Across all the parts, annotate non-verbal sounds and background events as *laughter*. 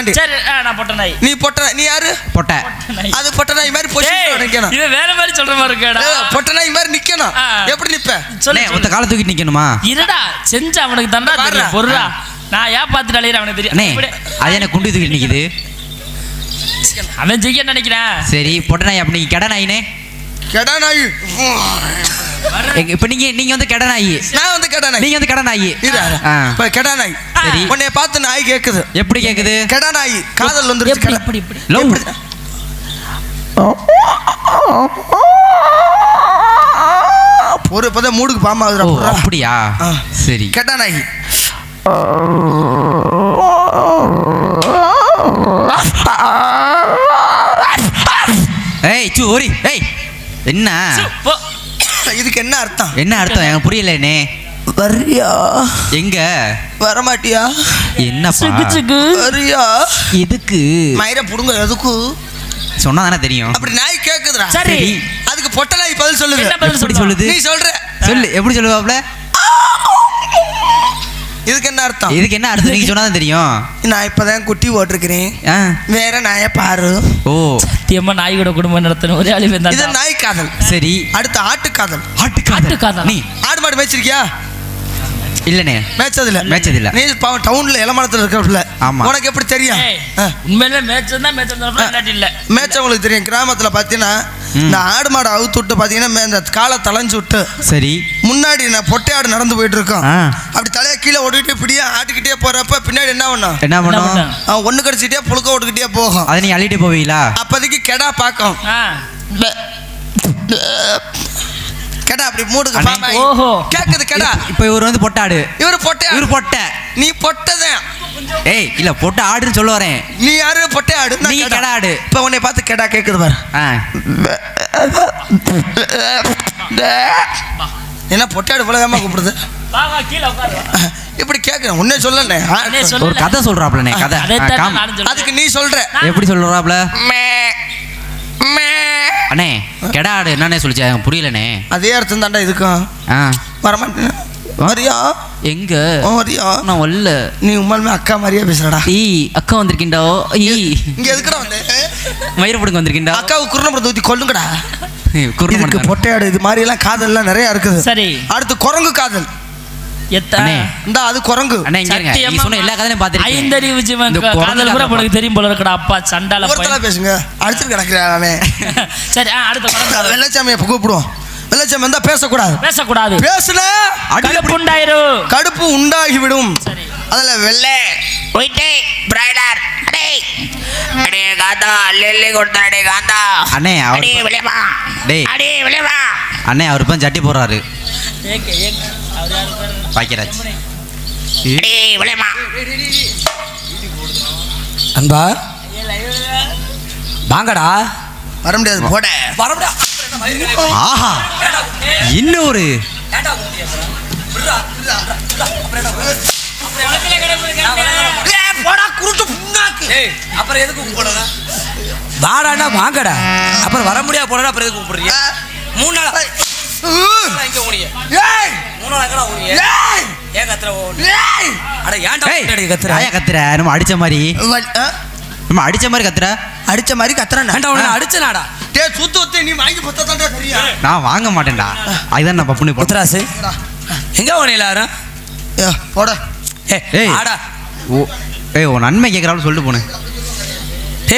தாண்டி. சரி நான் பொட்ட நாய். நீ பொட்ட நீ யாரு? பொட்டை. அது பொட்ட நாய் மாதிரி பொசிஷன் நிக்கணும். இவன் வேற மாதிரி சொல்ற மாதிரி இருக்கேடா. ஏய், பொட்ட நாய் மாதிரி நிக்கணும். எப்படி நிப்ப? சொல்லு அண்ணே ஒத்த காலை தூக்கிட்டு நிக்கணுமா? இருடா செஞ்ச அவனுக்கு தண்டா. தெரியும் பொருடா. நான் ஏன் பார்த்துட்டு அலையிற அவனுக்கு தெரியும். அது என்ன குண்டி தூக்கிட்டு நிக்குது? அவன் ஜெயிக்க நினைக்கிறேன். சரி பொட்டை நாய் அப்ப நீங்க கெட நாயினே. கெடா நாய் எங்க- இப்ப நீங்க நீங்க வந்து கெட நாய் நான் வந்து கெடா நாய் நீங்க வந்து கெட நாய் இரு ஆ. இப்ப கெடா நாய் சரி. உன்னைய பார்த்து நாய் கேக்குது. எப்படி கேக்குது? கெடா நாய் காதல் வந்துருச்சு. எப்படி இப்படி லவ். ஒரு இப்பதான் மூடுக்கு ஆகுதுடா அப்படியா. சரி. கெடா நாய் ஏய் சு ஓரி ஏய். என்ன. இதுக்கு என்ன அர்த்தம்? என்ன அர்த்தம்? எனக்கு புரியலண்ணே வர்றியா? எங்க? வரமாட்டியா? சுக்கு வர்றியா? எதுக்கு? மயிரை புடுங்க எதுக்கு? சொன்னா தானே தெரியும். அப்படி நாய் கேக்குதுடா. சரி. அதுக்கு பொட்ட நாய் பதில் சொல்லுது. என்ன பதில் சொல்லுது? நீ சொல்ற. சொல்லு எப்படி சொல்லுவாப்ல இதுக்கு என்ன அர்த்தம்? இதுக்கு என்ன அர்த்தம்? நீங்க சொன்னா தான் தெரியும். நான் இப்பதான் குட்டி போட்டிருக்கிறேன் வேற நாய பாரு. ஓ. சத்தியமா நாய் கூட குடும்பம் நடத்தணும். ஒரே அழிவு இது நாய் காதல். சரி. அடுத்து ஆட்டு காதல் ஆட்டுக்காதல். ஆட்டுக்காதலா? நீ. ஆடு மாடு மேய்ச்சிருக்கியா? இல்லனே மேய்ச்சது இல்ல மேய்ச்சது இல்ல. நீ பாவம் டவுன்ல இளமரத்துல இருக்கிற ஆமா. உனக்கு எப்படி தெரியும். உண்மையிலே மேய்ச்சல் தான் மேய்ச்சல் இல்லாட்டி இல்ல. மேய்ச்சவங்களுக்கு தெரியும். கிராமத்துல பாத்தீங்கன்னா. இந்த ஆடு மாடு அவுத்து விட்டு பாத்தீங்கன்னா மே- இந்த காலை தளைஞ்சு விட்டு சரி. முன்னாடி நான் பொட்டை ஆடு நடந்து போயிட்டு இருக்கோம். அப்படி தலையை கீழே ஓடிக்கிட்டு இப்படியே ஆட்டிக்கிட்டே போறப்ப பின்னாடி என்ன பண்ணும்? என்ன பண்ணும்? ஒண்ணு கடிச்சிட்டே புழுக்க ஓட்டுக்கிட்டே போகும். அதை நீங்க அள்ளிட்டு போவீங்களா? அப்போதைக்கு கெடா பார்க்கும். கெடா அப்படி மூடுக்கு. ஓஹோ. கேக்குது கெடா. இப்போ இவர் வந்து பொட்டாடு இவரு பொட்டை. இவர் பொட்டை. நீ பொட்டதான் ஏய் இல்ல பொட்டை ஆடுன்னு சொல்ல வரேன். நீ யாரு? பொட்டை ஆடு நீ கெடா. ஆடு. இப்ப உன்னை பார்த்து கெடா கேக்குது பாரு. என்ன பொட்டை ஆடு இவ்வளவு வேகமா கூப்பிடுது. இப்படி கேக்குறேன். உன்னே சொல்லண்ணே. அண்ணே, ஒரு சொல்லல. கதை. சொல்றாப்லண்ணே கதை. அதுக்கு நீ சொல்ற. எப்படி சொல்றாப்ல. அண்ணே கெடா ஆடு என்னண்ணே சொல்லிச்சு? எனக்கு புரியலண்ணே. அதே அர்த்தம் தாண்டா இதுக்கும் வரமாட்டேன். வரியா எங்க? ஓ, வரியா நான் வரல. நீ உண்மையுமே அக்கா மாதிரியே பேசுறடா. ஈ அக்கா வந்திருக்கிண்டா ஈ. இங்க எதுக்குடா வந்து? மயிரப்படுங்க வந்திருக்கிண்டா அக்காவுக்கு குருணபுரத்தை ஊத்தி கொல்லுங்கடா. இதுக்கு பொட்டையாடு இது மாதிரி எல்லாம் காதல் எல்லாம் நிறைய இருக்குது. சரி. அடுத்து குரங்கு காதல். இந்த அது குரங்கு. எல்லா கதையும் பாத்துருக்கேன் ஐந்தறிவு ஜீவன் காதல் கூட உனக்கு தெரியும் போல இருக்கடா அப்பா. சண்டால. பேசுங்க. அடிச்சிட்டு கிடக்குறேன் அவன் *laughs* சரி அடுத்த குரங்கு. வெள்ளச்சாமியை கூப்பிடுவோம். வெள்ளச்சாமி வந்தா பேசக்கூடாது. பேசக்கூடாது. பேசுன கடுப்பு உண்டாயிரும் கடுப்பு உண்டாகிவிடும். சரி. அதுல வெள்ளை போயிட்டே பிரைடர். அடே. அடே காந்தா லில்லி கொடுத்தாடே காந்தா. அண்ணே அடே விளைவா. டேய். அடே விளைவா. அண்ணே அவர் இப்போ ஜட்டி போடுறாரு? பாக்கியராஜ். அடே விளைவா. அன்பா. வாங்கடா. வர முடியாது போட. வரமுடா ஆஹா இன்னொரு. அப்புறம் எதுக்கு போடா வாடாடா வாங்கடா. அப்புறம் வர முடியாது போடா அப்புறம் எதுக்கு கூப்பிடுறீங்க? மூணு நாளா? இங்க ஓடிய. மூணு நாள் ஓடிய? ஏன் கத்துற அட ஏன்டா கத்துற? ஆயா கத்துற? நம்ம அடிச்ச மாதிரி? நம்ம அடிச்ச மாதிரி கத்துற? அடிச்ச மாதிரி கத்துறான் ஏன்டா உன்னை அடிச்சனாடா டேய் சுத்து ஒத்து நீ வாங்கி பத்த தாண்டா சரியா நான் வாங்க மாட்டேன்டா. அதுதான் நான் பப்புனு போட்டேன் முத்துராசு எங்க ஓடி எல்லாரும்? ஏ, போட. ஏய் ஏய். ஆடா ஓ ஏய் உன் நன்மை கேட்குறான்னு சொல்லிட்டு போனேன்.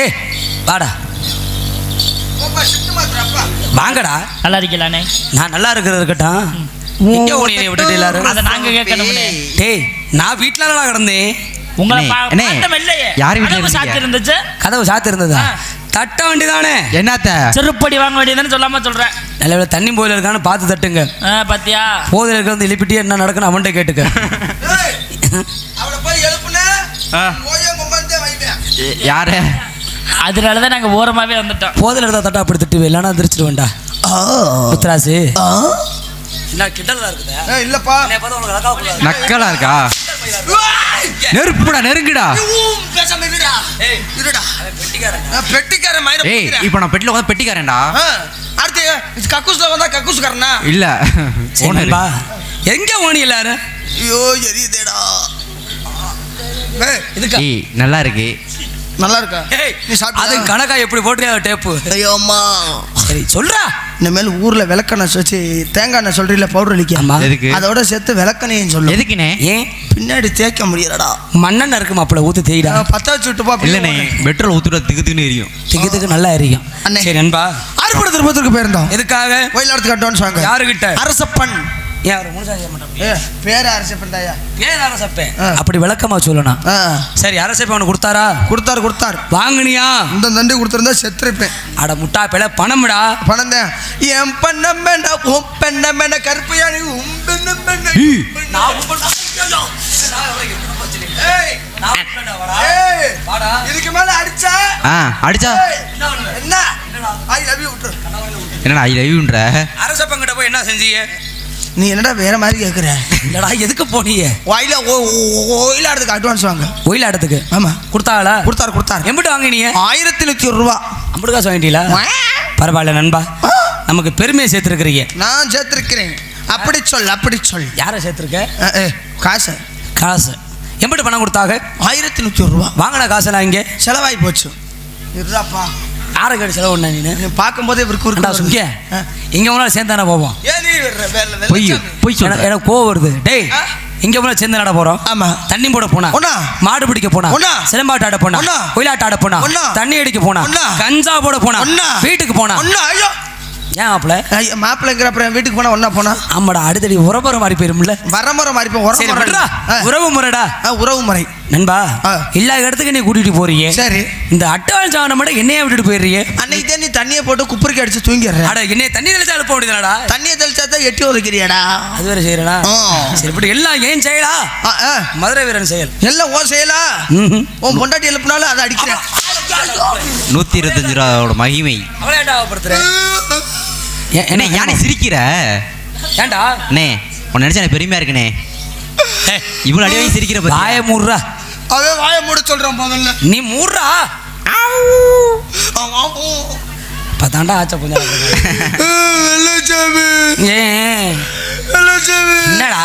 ஏய் வாடா. வாங்கடா. நல்லா இருக்கலானே நான் நல்லா இருக்கிறது இருக்கட்டும். எங்க ஓடி என்னை விட்டுட்டு எல்லாரும்? அதை நாங்க கேட்கணும்னே. டேய் நான் வீட்டுல நல்லா கிடந்தேன். உங்களை யார் வீட்ல கதவு சாத்தி இருந்ததா. தட்ட வேண்டியதானே? என்னத்த? செருப்படி வாங்க வேண்டியதுன்னு சொல்லாம சொல்றேன் நல்ல தண்ணி போயில இருக்கான்னு பார்த்து தட்டுங்க. ஆ, பாத்தியா? போதையில் இருக்க வந்து எழுப்பிட்டு என்ன நடக்குன்னு அவன்கிட்ட கேட்டுக்க. யாரு? அதனாலதான் நாங்க ஓரமாவே வந்துட்டோம். போதையில் இருந்தா தட்டா அப்படி திட்டுவே இல்லைன்னா என்ன கிண்டலா இருக்குதா. ஏய், இல்லப்பா. என்னை நக்கலா இருக்கா? நெருப்புடா நெருங்குடா. இருடா. பெட்டிக்காரன். ஏய். இப்போ நான் பெட்டில் உட்காந்து பெட்டிக்காரன்டா? அடுத்து கக்கூஸ்ல வந்தா கக்கூஸ்காரனா இல்ல. ஓனர் எங்க ஓனி எல்லாரும் ஐயோ எரியுதேடா. இதுக்கா. நல்லா இருக்கு. நல்லா இருக்கா? ஏய்? அது கணக்கா எப்படி போட்டுறியா டேப்பு? ஐயோ அம்மா. சரி சொல்றா. இனிமேல் ஊர்ல விளக்கெண்ணெய் வச்சு தேங்காய் எண்ணெய் சொல்றீல பவுடர் ஆமா. அடிக்க எதுக்கு? அதோட சேர்த்து விளக்கெண்ணையும் சொல்லு எதுக்குண்ணே? ஏன்? பின்னாடி தேய்க்க முடியலடா. மண்ணெண்ண இருக்கு மாப்பிள ஊத்து தேய்டா. பத்த வச்சு விட்டு போ இல்லண்ணே பெட்ரோல் ஊத்துற திக்கு திக்குன்னு எரியும். திக்கு நல்லா எரியும். அண்ணே. சரி நண்பா. அறுபடை திருப்பத்திற்கு போயிருந்தோம். எதுக்காக? ஒயிலாடத்துக்கு அட்வான்ஸ் வாங்க. யாருகிட்ட? அரசப்பன். ஏன் அவர் முழுசா செய்ய மாட்டான் ஏ பேர அரசப்பன் தாயா? ஏன் அரசப்பேன். அப்படி விளக்கமா சொல்லணும். ஆ. சரி அரசப்பேன் உனக்கு கொடுத்தாரா? கொடுத்தாரு கொடுத்தாரு. வாங்குனியா? இந்த தண்டி கொடுத்துருந்தா செத்துருப்பேன். அட முட்டா பணம்டா. பணம் தான் என் பண்ணம் வேண்டாம் உன் பண்ண-? ஏய், நான் உன் பண்ண வாடா. ஏய், வாடா. இதுக்கு மேல அடிச்சா? ஆ அடிச்சா? என்ன ஐ லவ் யூ என்னடா ஐ லவ்யூன்ற அரசப்பங்கிட்ட போய் என்ன செஞ்சீங்க? நீ என்னடா வேற மாதிரி கேக்குற? இல்லடா எதுக்கு போனீங்க? ஒயில ஒயிலாடத்துக்கு அட்வான்ஸ் வாங்க. ஒயிலாட்டத்துக்கு ஆமா. கொடுத்தாங்களா கொடுத்தாரு கொடுத்தாரு. எம்பிட்டு வாங்கினீங்க? ஆயிரத்தி ஒரு ரூபா. ஐம்பது காசு வாங்கிட்டீங்களா? பரவாயில்ல நண்பா. நமக்கு பெருமையை சேர்த்துருக்கிறீங்க. நான் சேர்த்திருக்கிறேன். அப்படி சொல் அப்படி சொல். யாரை சேர்த்துருக்க? காசு. காசு. எம்பிட்டு பணம் கொடுத்தாங்க ஆயிரத்தி ஒரு ரூபா. வாங்கின காசெல்லாம் இங்கே? செலவாகி போச்சு. இருதாப்பா யாரை கடி செலவு பண்ண நீ பார்க்கும்போதே இவருக்கு இங்க முன்னாடி சேர்ந்தானே போவோம். பொய் எனக்கு- கோவம் வருது. டேய்? இங்க முன்னாடி சேர்ந்து நட போறோம். ஆமா. தண்ணி போட போனா. ஒண்ணா. மாடு பிடிக்க போனா. ஒண்ணா. சிலம்பாட்ட ஆட போனா. ஒண்ணா. ஒயிலாட்ட ஆட போனா. ஒண்ணா. தண்ணி அடிக்க போனா. ஒண்ணா. கஞ்சா போட போனா. ஒண்ணா. வீட்டுக்கு போனா. ஒண்ணா. ஐயோ. ஏன் மாப்பிள? ஐயா, மாப்பிள்ளைங்கிற அப்புறம் வீட்டுக்கு போனா ஒண்ணா போனா? ஆமாடா அடுத்தடி உரபுற மாதிரி போயிரும்ல. வரமுறை விடுறா. ஆ. உறவு முறைடா. உறவு முறை. நண்பா ஆ. எல்லா இடத்துக்கும் நீ கூட்டிட்டு போறீங்க. சரி. இந்த அட்டவாள் சாவன மட்டும் என்னைய விட்டுட்டு போயிடுறீங்க. அன்னைக்கு தான் நீ தண்ணியை போட்டு குப்பருக்கு அடிச்சு தூங்கிடுற. அட என்னைய தண்ணி தெளிச்சு அனுப்ப முடியுதுடா தண்ணியை தெளிச்சா தான் எட்டி ஒதுக்கிறியாடா அது வேற செய்யறா. சரி இப்படி எல்லாம் ஏன் செய்யலா ஆ, ஆ. மதுரை வீரன் செயல். எல்லாம் ஓ செய்யலா. உன் பொண்டாட்டி எழுப்புனாலும் அதை அடிக்கிறேன். நூத்தி இருபத்தஞ்சு ரூபாவோட மகிமை. அவளை ஏன்டா என்ன என்ன யானை சிரிக்கிற? ஏன்டா? அண்ணே உன்னை நினைச்சா எனக்கு பெருமையா இருக்குண்ணே. ஏய், இவ்வளவு அடி வாங்கி சிரிக்கிற பத்தி வாய மூடுறா. அவன் வாயை மூட சொல்றான் முதல்ல. நீ மூடுறா. பத்தாண்டா ஆச்சா கொஞ்சம் என்னடா?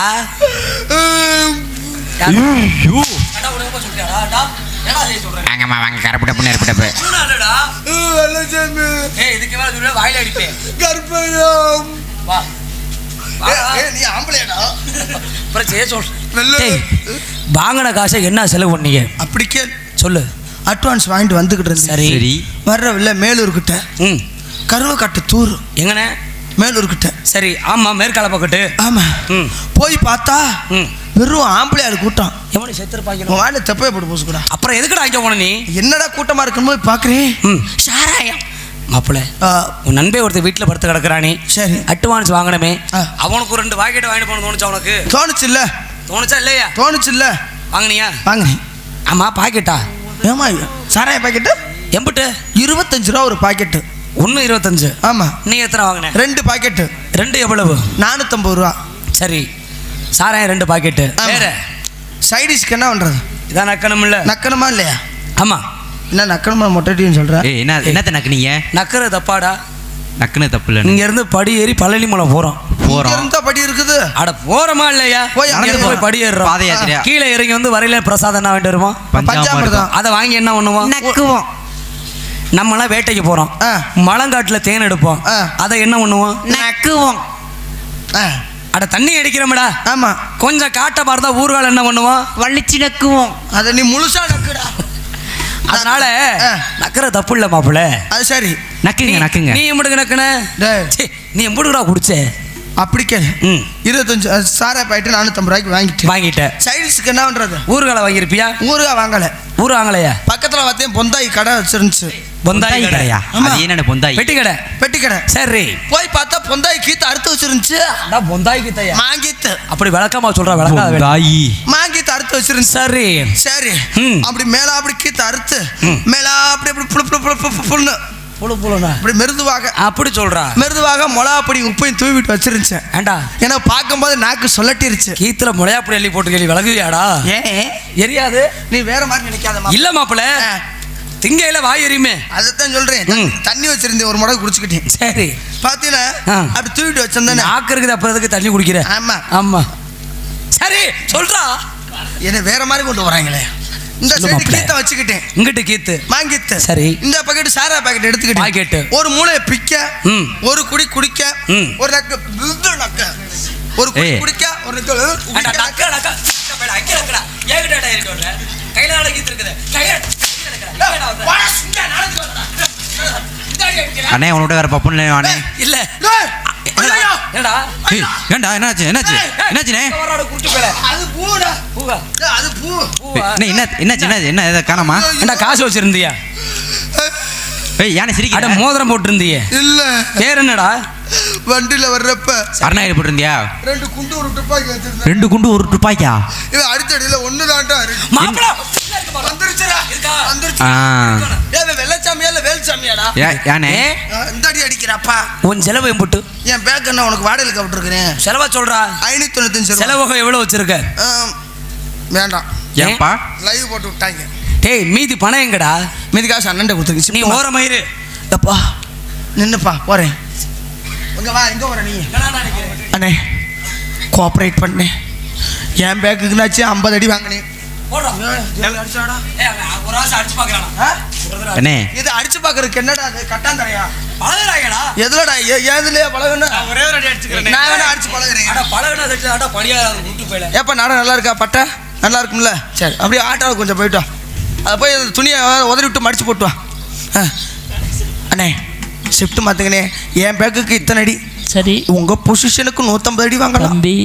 ஐயோ. வாங்கம்மா வாங்க கரப்பு டப்பு நெருப்பு டப்பு. வெள்ளச்சாமி ஏய் இதுக்கு மேல சொல்ல வாயில அடிப்பேன் கற்பகம் வா. ஏய், நீ ஆம்பளையாடா. அப்புறம் செய்ய சொல். வெள்ள டேய், வாங்கின காசை என்ன செலவு பண்ணீங்க? அப்படி கேள். சொல்லு. அட்வான்ஸ் வாங்கிட்டு வந்துகிட்டு இருந்தேன். சரி. சரி. வர்ற இல்ல மேலூர் கிட்ட ம். கருவக்காட்டு தூர். எங்கண்ணே? மேலூர் கிட்ட சரி ஆமா மேற்கால பக்கத்து. ஆமா. ம். போய் பார்த்தா ம். வெறும் ஆம்பளையாள் கூட்டம். எவனு செத்துருப்பாங்க உன் வாயில தெப்பைய போட்டு பூசுக்கூடா. அப்புறம் எதுக்குடா இங்க போன நீ? என்னடா கூட்டமா இருக்குன்னு போய் பாக்குறேன் ம் சாராயம் மாப்பிள்ள உன் நண்பே ஒருத்தர் வீட்டில் படுத்து கிடக்குறானே. சரி. அட்வான்ஸ் வாங்கணுமே. அவனுக்கு ரெண்டு பாக்கெட் வாங்கிட்டு போகணும் தோணுச்சா உனக்கு? தோணுச்சு இல்ல தோணுச்சா இல்லையா? தோணுச்சு இல்ல வாங்கினியா? வாங்கினேன் ஆமா பாக்கெட்டா? ஏமா சாராய பாக்கெட்டு? எம்பிட்டு? இருபத்தஞ்சு ரூபா ஒரு பாக்கெட்டு. ஒன்று இருபத்தஞ்சு. ஆமா. நீ எத்தனை வாங்கின? ரெண்டு பாக்கெட்டு. ரெண்டு எவ்வளவு? நானூத்தம்பது ரூபா. சரி. சாராயம் ரெண்டு பாக்கெட்டு. வேற? சைடிஷ்க்கு என்ன பண்றது? இதான் நக்கணும் இல்ல நக்கணுமா இல்லையா? ஆமா. என்ன நக்கணுமா மொட்டைட்டின்னு சொல்ற? ஏய் என்ன என்னத்த நக்குனீங்க? நக்கறது தப்பாடா. நக்குன தப்பு இல்லை இங்க இருந்து படி ஏறி பழனி மலை போறோம். இங்க போறோம். இருந்தா படி இருக்குது. அட போறோமா இல்லையா? போய் இருந்து போய். படி ஏறுறோம். பாத யாத்திரையா? கீழே இறங்கி வந்து வரையில பிரசாதம் என்ன வாங்கிட்டு வருமா பஞ்சாமிர்தம். அதை வாங்கி என்ன பண்ணுவோம்? நக்குவோம். நம்மளாம் வேட்டைக்கு போறோம். ஆ. மலங்காட்டுல தேன் எடுப்போம். ஆ. அதை என்ன பண்ணுவோம்? நக்குவோம். ஆ, அட தண்ணி அடிக்கிறோம்டா. ஆமா. கொஞ்சம் காட்ட பார்த்தா ஊர்கால் என்ன பண்ணுவோம் வள்ளிச்சு நக்குவோம். அதை நீ முழுசா நக்குடா. *laughs* அதனால. நக்கற தப்பு இல்ல மாப்பிள்ள. அது சரி. நக்குங்க நக்குங்க. நீ எம்புடுக்கு நக்குன? நீ எம்புடுக்குடா குடிச்ச. அப்படி கேளு. ம். இருபத்தஞ்சு அஹ், சாராய பாக்கெட்டு நானூத்தம்பது ரூபாய்க்கு வாங்கிட்டு வாங்கிட்ட சைடிஷ்க்கு என்ன பண்றது? ஊர்கால வாங்கியிருப்பியா? ஊருகா வாங்கல. ஊர் வாங்கலையா? பக்கத்துல பார்த்தேன் பொந்தாய் கடை வச்சிருந்துச்சு. பொந்தாய் பொந்தாய் கடையா. அது என்னென்ன பொந்தாய்? பெட்டி கடை. பெட்டி கடை. சரி. போய் பார்த்தா பொந்தாய் கீத்து அறுத்து வச்சிருந்துச்சு. அடா பொந்தாய்க்கு தையா மாங்கீத்து. அப்படி விளக்கமா சொல்ற விளக்காத வேண்டாம். பொந்தாயி. மாங்கீத்து அறுத்து வச்சிருந்துச்சு. சரி. சரி. ம். அப்படி மேல அப்படி கீத்து அறுத்து ம். மேல அப்படி அப்படி புழு புழு புழு புழுன்னு புழு புழுனா அப்படி மிருதுவாக அப்படி சொல்றா. மிருதுவாக மிளகா பொடி உப்பையும் தூவிட்டு வச்சிருந்துச்சேன். ஏண்டா? ஏன்னா பார்க்கும்போது நாக்கு சொல்லட்டிருச்சு கீத்துல முளையாப்படி அள்ளி போட்டு கேள்வி விலகுவியாடா ஏன்? எரியாது. நீ வேற மாதிரி நினைக்காதமா இல்ல மாப்பிள. திங்கையில வாய் எரியுமே. அதைத்தான் சொல்றேன். தண்ணி வச்சிருந்தேன் ஒரு முடக்கு குடிச்சுக்கிட்டேன். சரி. பாத்தீங்கன்னா. அப்படி தூவிட்டு வச்சிருந்தேன் நாக்கு இருக்குது அப்புறம் எதுக்கு தண்ணி குடிக்கிற? ஆமா. ஆமா. சரி சொல்றா. என்ன வேற மாதிரி கொண்டு வராங்களே இந்த சைடு. கீத்த வச்சுக்கிட்டேன் இங்கிட்டு கீத்து வாங்கித்து சரி. இந்த பாக்கெட் சாரா பாக்கெட். எடுத்துக்கிட்டேன் ஒரு மூளையை பிக்க ம். ஒரு குடி குடிக்க ம். ஒரு நக்க நக்க ஒரு குடி. குடிக்க ஒரு நக்க இருக்கடா. கையில இருக்குது. அண்ணே உன்னோட வேற பப்புன்னு அண்ணே இல்ல என்னடா? ஏன்டா என்னாச்சு என்னாச்சு. அது பூடா. பூவா? அது பூ. என்ன என்னாச்சு என்னாச்சு? என்ன இதை காணாமா? ஏண்டா காசு வச்சிருந்தியா? ஏய் யானை அட சிரிக்கிற மோதிரம் போட்டிருந்தியே. இல்ல. பேர் என்னடா? வண்டியில வர்றப்ப அருணாயிரம் போட்டிருந்தியா? ரெண்டு குண்டு ஒரு துப்பாக்கி வச்சிருந்தேன். ரெண்டு குண்டு ஒரு துப்பாக்கியா? இவன் அடிச்சடியில ஒண்ணு தாண்டா இருக்கு. மாப்பிள! வந்துருச்சுடா? வந்துருச்சு வேல்சாமியாடா யா- யானே? இந்த அடி அடிக்கிறப்பா உன் செலவு எம்புட்டு என் பேக் என்ன உனக்கு வாடகைக்கு விட்டுருக்கிறேன் செலவா சொல்றா? ஐநூத்தி தொண்ணூத்தஞ்சு செலவகம் எவ்வளவு வச்சிருக்க? வேண்டாம். ஏன்பா? லைவ் போட்டு விட்டாங்க. டேய் மீதி பணம் எங்கடா? மீதி காசு அண்ணன் கொடுத்துருங்க நீ ஓரமயிரு எப்பா நின்னுப்பா போறேன். இங்க வா எங்க வர நீ. அண்ணே கோஆப்ரேட் பண்ணேன் என் பேக்குக்குனாச்சு ஐம்பது அடி வாங்கினேன். அடிச்சாடா? இது அடிச்சு பாக்குறதுக்கு என்னடா அது? கட்டாந்தரையா? பழகுறாங்கடா எதுலடா? ஏ- ஏதுலயே பழகுன? ஒரே ஒரு அடி அடிச்சுக்கிறேன். நான் வேணா அடிச்சு பழகுறேன். அட பழகுனா செட்டு அட பணியா விட்டு போயில. ஏப்பா நாடகம் நல்லா இருக்கா? பட்டை? நல்லா இருக்கும்ல? சரி அப்படியே ஆட்டோவில் கொஞ்சம் போயிட்டு அதை போய் துணியை உதறி விட்டு மடிச்சு போட்டு வா. ஆ. அண்ணே ஷிஃப்ட் மாற்றுங்கண்ணே என் பேக்குக்கு இத்தனை அடி. சரி. உங்கள் பொசிஷனுக்கு நூற்றம்பது அடி வாங்கலாம். தம்பி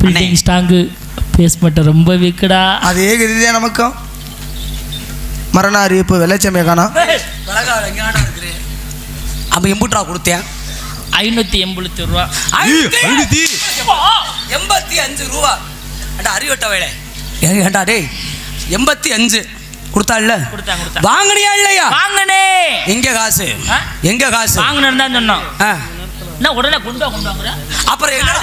பில்டிங் ஸ்ட்ராங்கு பேஸ்மெண்ட் ரொம்ப வீக்குடா. அதே கதிதான் நமக்கும் மரண அறிவிப்பு வெள்ளச்சமையை இருக்குது? அவன் எம்புட்ரா கொடுத்தேன். ஐநூற்றி எண்பத்தி ரூபா. எண்பத்தி அஞ்சு ரூபா. அடா அறிவட்ட வேலை. ஏண்டா டேய். எண்பத்தி அஞ்சு. கொடுத்தாள்ல? வாங்கினியா இல்லையா? வாங்கனே எங்க காசு? எங்க காசு? வாங்கணும்னு தான் சொன்னோம். என்ன உடனே கொண்டு வா கொண்டு வாங்குற? அப்புறம் என்னடா?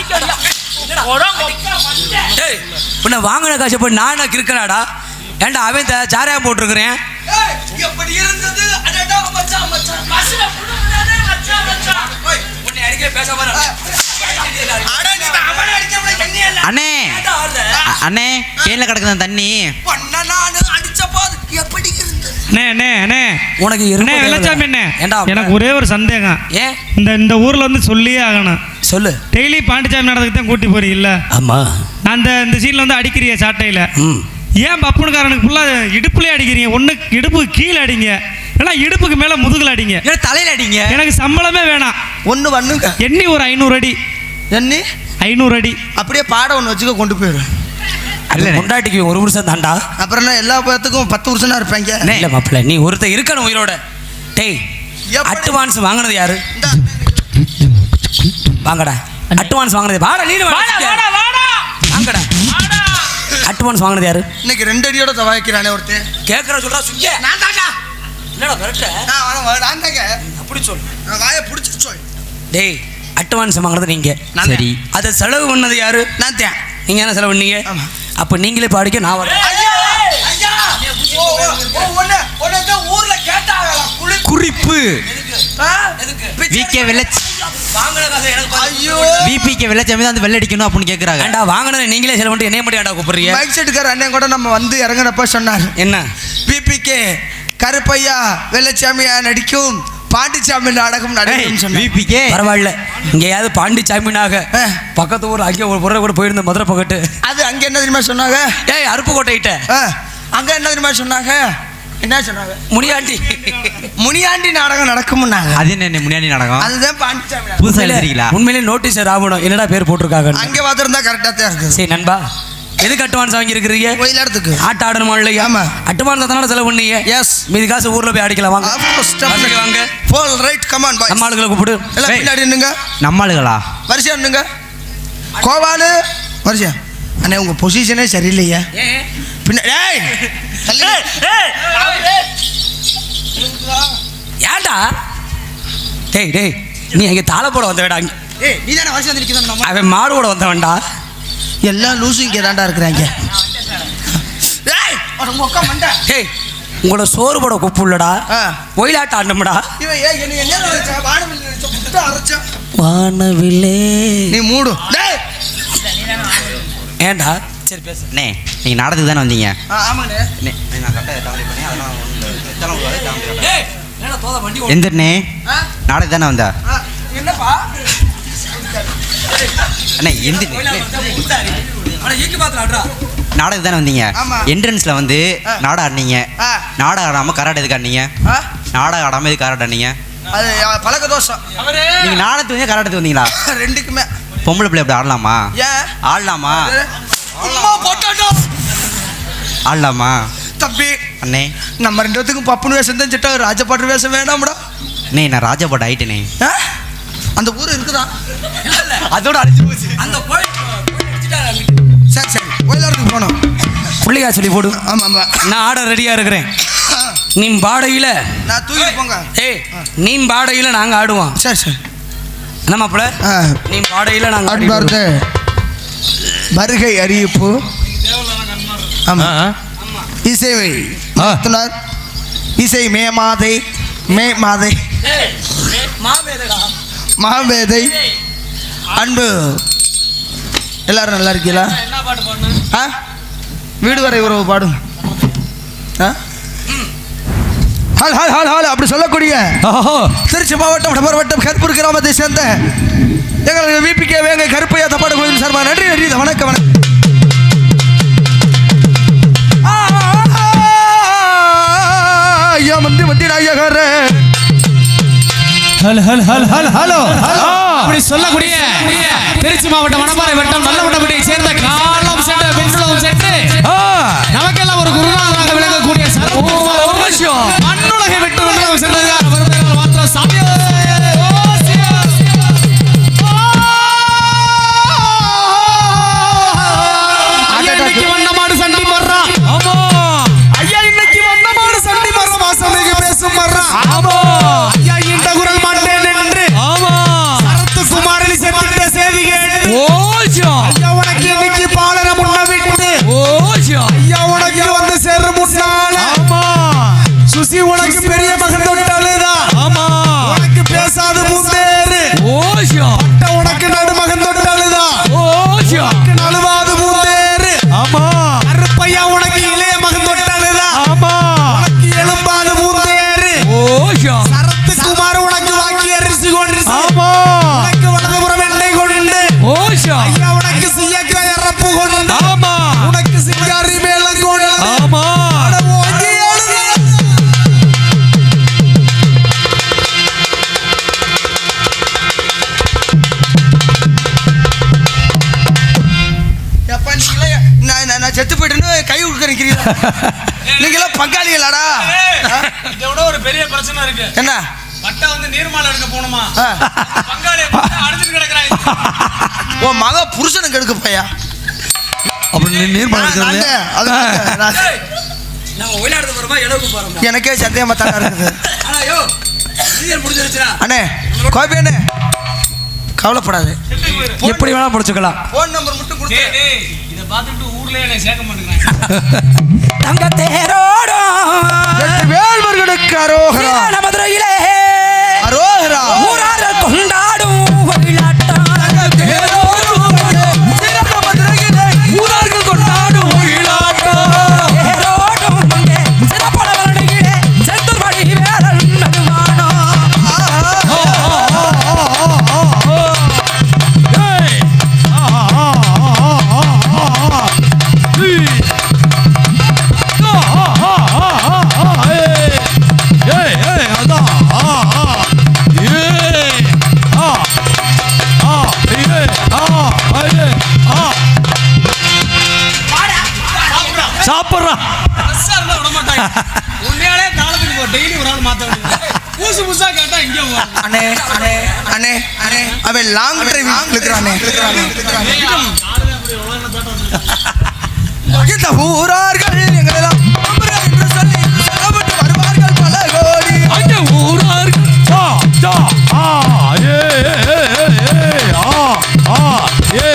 டேய் உன்னை வாங்கின காசு போய் நானா கிறுக்கனாடா? ஏன்டா அவன் த- சாராயம் போட்டிருக்கிறேன்? எப்படி இருந்தது? உன்னை அடிக்க பேச அண்ணே அண்ணே கேன்ல கிடக்குதான் தண்ணி. அடிச்ச போது எப்படி அண்ணே உனக்கு வெள்ளச்சாமி ஏண்டா எனக்கு ஒரே ஒரு சந்தேகம். ஏன் இந்த இந்த ஊர்ல வந்து சொல்லியே ஆகணும். சொல்லு. டெய்லி பாண்டிச்சாமி நடந்துக்கு தான் கூட்டி போறீங்கல்ல? ஆமா. அந்த இந்த சீன்ல வந்து அடிக்கிறிய சாட்டையில? ஏன் பப்புனுக்காரனுக்கு ஃபுல்லாக இடுப்புலேயே அடிக்கிறீங்க? ஒன்று இடுப்புக்கு கீழே அடிங்க. இல்லைன்னா இடுப்புக்கு மேலே முதுகுல அடிங்க. ஏன்னா தலையில அடிங்க. எனக்கு சம்பளமே வேணாம். ஒன்று பண்ணுங்க. எண்ணி ஒரு ஐநூறு அடி. என்ன ஐநூறு அடி. அப்படியே பாடம் ஒன்று வச்சுக்க கொண்டு போயிடும் அது இல்லண்ணே. பொண்டாட்டிக்கு ஒரு வருஷம் தாண்டா அப்புறம் என்ன எல்லா பேர்த்துக்கும் பத்து வருஷம் தான் இருப்பாங்க. இல்ல மாப்பிள்ள நீ ஒருத்தன் இருக்கணும் உயிரோட. டேய்? அட்வான்ஸ் வாங்கினது யாரு. வாங்கடா. அட்வான்ஸ் வாங்கினது வாடா நீ வாடா. வாடா வாடா வாங்கடா. வாடா. அட்வான்ஸ் வாங்கினது யாரு? இன்னைக்கு ரெண்டு அடியோட தவாய்க்கிறானே ஒருத்தன். கேட்கற சொல்றா சுய்ய. நான் தாங்க என்னடா விரட்ட? நான் தாங்க. அப்படி சொல் நான் வாயை பிடிச்சிட்டு சொல் டேய் அட்வான்ஸ் வாங்கினது நீங்க. நான் சரி. அதை செலவு பண்ணது யாரு? நான் தேன். நீங்க என்ன செலவு பண்ணீங்க? ஆமா. அப்ப நீங்களே பாடிக்க நான் வரேன். குறிப்பு? விகே ஐயோ! விபிகே வெள்ளச்சாமி தான் வந்து வெள்ளை அடிக்கணும் அப்படின்னு கேட்குறாங்க ஏண்டா வாங்கினதை நீங்களே செலவு பண்ணிட்டு என்னைய மட்டும் ஏன்டா கூப்பிடுறீங்க? மைக் செட்டுக்கார அண்ணன் கூட நம்ம வந்து இறங்குறப்ப சொன்னார். என்ன? பிபிகே கருப்பையா வெள்ளச்சாமியா நடிக்கும். பாண்டிச்சாமி நாடகம் விபிகே பரவாயில்ல. இங்கேயாவது பாண்டி சாமினாக ஆ. பக்கத்து ஊர் அங்கே ஒரு புற கூட போயிருந்த மதுரை பக்கத்து. அது அங்க என்ன தெரியுமா சொன்னாங்க? ஏய் அருப்புக்கோட்டையிட்ட ஆ, அங்க என்ன தெரியுமா சொன்னாங்க? என்ன சொன்னாங்க? முனியாண்டி. முனியாண்டி நாடகம் நடக்கும்னாங்க. அது என்ன முன்னாடி நடக்கும் அதுதான் பாண்டிச்சாமி நாடகம். புதுசா எழுதுறீங்களா உண்மையிலே நோட்டீஸ் ராவணும் என்னடா பேர் போட்டிருக்காங்க அங்க பார்த்துருந்தா கரெக்டா தான் இருக்குது. சரி நண்பா. எதுக்கு அட்வான்ஸ் வாங்கியிருக்கிறீங்க? கோயில் இடத்துக்கு ஆட்ட ஆடணுமா இல்லையா? ஆமா. அட்வான்ஸ் தானே செலவு பண்ணீங்க? எஸ் மீதி காசு ஊர்ல போய் அடிக்கலாம் வாங்க. வாங்க ஃபோல் ரைட் கமான் பாய் நம்ம ஆளுகளை கூப்பிடு. எல்லாம். பின்னாடி நின்னுங்க நம்மளுகளா? வரிசையா நின்னுங்க கோவாலு. வரிசையா. அண்ணே உங்க பொசிஷனே சரியில்லையா. பின்ன ஏய். ஏன்டா? டேய் டேய் நீ அங்கே தாள போட வந்தவடா? ஏய் நீ தானே வரிசை வந்து நிற்கிறோம் அவன் மாடு போட வந்தவன்டா. எல்லா லூசும் இங்கே தாண்டா இருக்கிறாங்க. ஏய் உங்களோட சோறு போட குப்பு இல்லடா. ஒயிலாட்ட நினைச்சா வானவில் நீ மூடு. டேய். ஏன்டா? சரி பேசு. அண்ணே நீங்க நாடகத்துக்கு தானே வந்தீங்க? எந்திரண்ணே. நாடகம் தானே வந்தா? என்னப்பா? அண்ணே பாத்துறாடா நாடகம் தானே வந்தீங்க. என்ட்ரன்ஸ்ல வந்து. நாடகம் ஆடினீங்க. நாடகம் ஆடாம கராட்டை எதுக்கு ஆடினீங்க? நாடகம் ஆடாம எதுக்கு ஆடினீங்க? அது பழக்க தோஷம். நீங்க நாடகத்துக்கு வந்து கராட்டத்துக்கு வந்தீங்களா? *laughs* ரெண்டுக்குமே. பொம்பளை பிள்ளை அப்படி ஆடலாமா? ஆடலாமா? அம்மா போட்டாட்டோ. ஆடலாமா? தம்பி அண்ணே. நம்ம ரெண்டு பேத்துக்கும் பப்புனு வேஷம் தான் சிட்டா ராஜபாட்டு வேஷம் வேணாம்டா. அண்ணே நான் ராஜாபாட் ஆயிட்டேனே? அந்த ஊர் இருக்குதா? அதோட அடிச்சு போச்சு. அந்த கோயில் சரி சரி. கோயிலாருக்கு போனோம் புள்ளியா சொல்லி போடு. ஆமாம் ஆமாம் நான் ஆட ரெடியா இருக்கிறேன். நீ பாடையில நான் தூக்கிட்டு போங்க. ஏய் நீ பாடையில நாங்க ஆடுவோம். சரி சரி. என்ன மாப்பிள நீ பாடையில நாங்க ஆடி அன்பார்ந்த வருகை அறிவிப்பு. ஆமாம் இசை இசை மே மாதை மே மாதை. ஏய், மகாமேதை அன்பு. எல்லாரும் நல்லா இருக்கீங்களா? ஆ? வீடு வரை உறவு பாடுங்க ஆ? ஹால் ஹால் ஹால் ஹால் அப்படி சொல்லக்கூடிய திருச்சி மாவட்டம் வட்டம் கருப்பூர் கிராமத்தை சேர்ந்த எங்களுக்கு விபிகே வேங்க கருப்பையா தப்பாடு கோயில் சார்பா நன்றி நன்றி hello hello hello hello hello அப்படி சொல்லக்கூடிய திருச்சி மாவட்டம் மணப்பாறை வட்டம் நல்லவட்டப்பட்டியை சேர்ந்த காலம் செத்து போயிட்டுன்னு கை கொடுக்க நிற்கிறீங்க *laughs* நீங்களாம் பங்காளிகளாடா ஆ? இதை விட ஒரு பெரிய பிரச்சனை இருக்கு. என்ன? பட்டை வந்து நீர்மாலை எடுக்க போகணுமா. பங்காளி அடிச்சுட்டு கிடக்குறாங்க. *laughs* உன் மக புருஷனுக்கு எடுக்க போயா அப்படி நீ நீர் போறோமா இடவுக்கு போறோமா எனக்கே சந்தேகமா தான் இருக்குது. ஆனா ஐயோ சீரியல் முடிஞ்சிருச்சுடா. அண்ணே கோபி அண்ணே கவலைப்படாது. எப்படி வேணா முடிச்சுக்கலாம். ஃபோன் நம்பர் மட்டும் கொடுத்து. இதை பார்த்துட்டு ஊர்லயே என்னை சேர்க்க மாட்டேங்கிறாங்க. தங்க தேரோடும் வேல்வர்களுக்கு அரோகரா. மதுரையிலே ஒரு ஆள் மாத்த புதுசு புதுசா கேட்டா இங்கே அண்ணே அண்ணே அண்ணே அண்ணே. அவன் லாங் டிரைவிங் இருக்கிறானே இந்த ஊரார்கள் எங்களெல்லாம் என்று சொல்லி சிரமப்பட்டு வருவார்கள் பல கோடி. அங்க ஊரார் ஆ ஜா ஆ ஏ ஏ ஏ ஆ ஆ ஏ.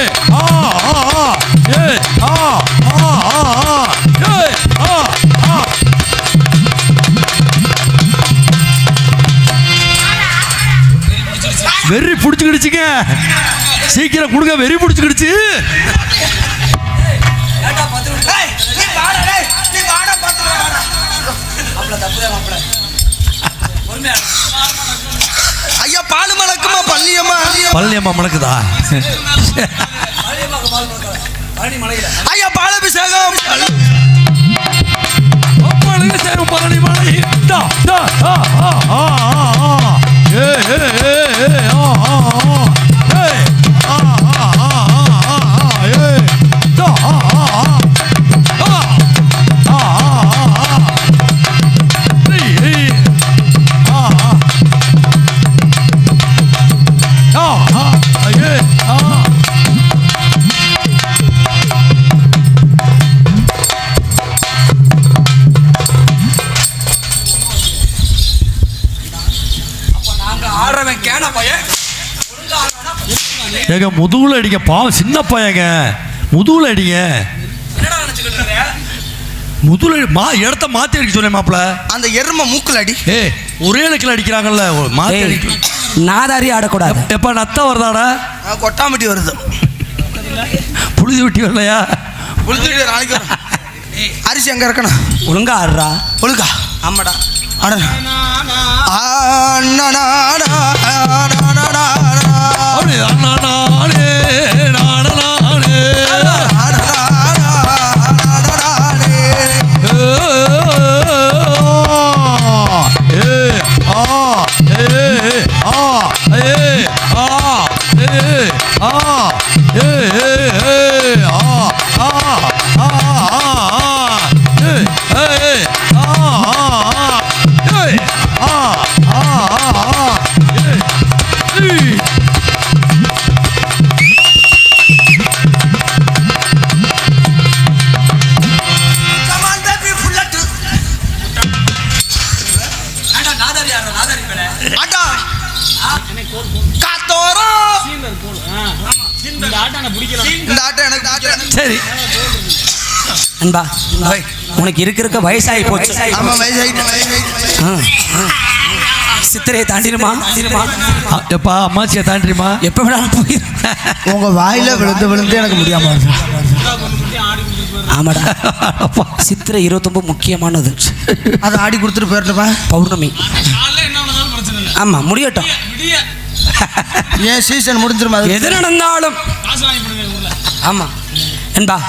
வச்சுக்க சீக்கிரம் கொடுங்க வெறி பிடிச்சிக்கிடுச்சு ஐயா பால் மணக்குமா பள்ளியம்மா பள்ளியம்மா மணக்குதா ஐயா பாலபிஷேகம் சேரும் பழனி மலை ஏ ஏ ஏ ஏ, ஆ, ஆ, பையன்? ஏங்க முதுகுல அடிங்க. பாவம் சின்ன பையங்க. முதுகுல அடிங்க? முதுகுல மா இடத்த மாத்தி அடிக்க சொன்னேன் மாப்பிள. அந்த எருமை மூக்குல அடி. ஏ ஒரே இடத்துல அடிக்கிறாங்கல்ல ஒரு மாத்தி அடிக்க நாதாரி ஆடக்கூடாது. எப்ப நத்த வருதாடா? ஆ, கொட்டாம்பட்டி வருது. புழுதி வெட்டி வரலையா? உளுத்துட்டு நாளைக்கு *laughs* அரிசி எங்க இருக்கணும்? ஒழுங்கா ஆடுறா. ஒழுக்கா ஆமாடா. அட. ஆ, நா, நா, இந்த ஆட்டம் எனக்கு பிடிக்கல. சரி. அன்பா உனக்கு இருக்க இருக்க வயசாகி போச்சு. சித்திரையை தாண்டிடுமா? தாண்டிடுமா? எப்பா அம்மாச்சியை தாண்டிமா எப்ப வேணாலும் போயிரு. உங்க வாயில விழுந்து விழுந்து எனக்கு முடியாம. ஆமாடா. சித்திரை இருபத்தொன்பது முக்கியமானது. அதை ஆடி கொடுத்துட்டு போயிட்டுப்பா பௌர்ணமி. ஆமா முடியட்டும். ஏன் சீசன் முடிஞ்சிருமா? எது நடந்தாலும். ஆமா. என்பா.